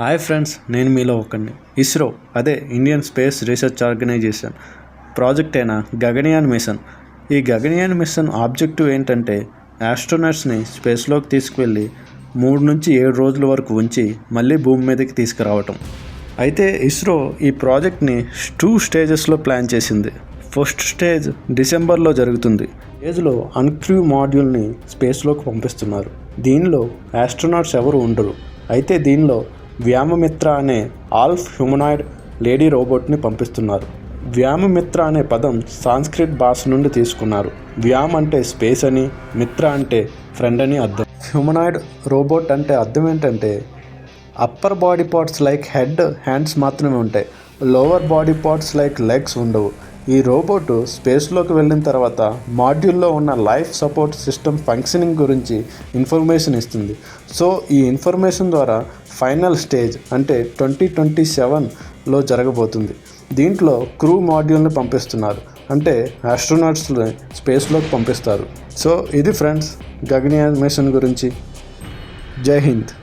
Hi friends నేను మీలో ఒకడిని. ఇస్రో అదే Indian space research organisation project అయిన గగనయాన్ మిషన్. ఈ గగనయాన్ మిషన్ ఆబ్జెక్టివ్ ఏంటంటే ఆస్ట్రోనట్స్ని స్పేస్లోకి తీసుకువెళ్ళి మూడు నుంచి ఏడు రోజుల వరకు ఉంచి మళ్ళీ భూమి మీదకి తీసుకురావటం. అయితే ఇస్రో ఈ ప్రాజెక్ట్ని టూ స్టేజెస్లో ప్లాన్ చేసింది. ఫస్ట్ స్టేజ్ డిసెంబర్లో జరుగుతుంది. స్టేజ్లో అన్క్రూ మాడ్యూల్ని స్పేస్లోకి పంపిస్తున్నారు. దీనిలో ఆస్ట్రోనాట్స్ ఎవరు ఉండరు. అయితే దీనిలో వ్యామమిత్ర అనే ఆల్ఫ్ హ్యూమనాయిడ్ లేడీ రోబోట్ని పంపిస్తున్నారు. వ్యామమిత్ర అనే పదం సాంస్క్రిట్ భాష నుండి తీసుకున్నారు. వ్యామ్ అంటే స్పేస్ అని మిత్ర అంటే ఫ్రెండ్ అని అర్థం. హ్యూమనాయిడ్ రోబోట్ అంటే అర్థం ఏంటంటే upper body parts like head hands మాత్రమే ఉంటాయి. Lower body parts like legs ఉండవు. ఈ రోబోట్ స్పేస్లోకి వెళ్ళిన తర్వాత మాడ్యూల్లో ఉన్న లైఫ్ సపోర్ట్ సిస్టమ్ ఫంక్షనింగ్ గురించి ఇన్ఫర్మేషన్ ఇస్తుంది. సో ఈ ఇన్ఫర్మేషన్ ద్వారా ఫైనల్ స్టేజ్ అంటే ట్వంటీ ట్వంటీ సెవెన్లో జరగబోతుంది. దీంట్లో క్రూ మాడ్యూల్ని పంపిస్తున్నారు. అంటే ఆస్ట్రోనాట్స్ని స్పేస్లోకి పంపిస్తారు. సో ఇది ఫ్రెండ్స్ గగనయాన్ మిషన్ గురించి. జై హింద్.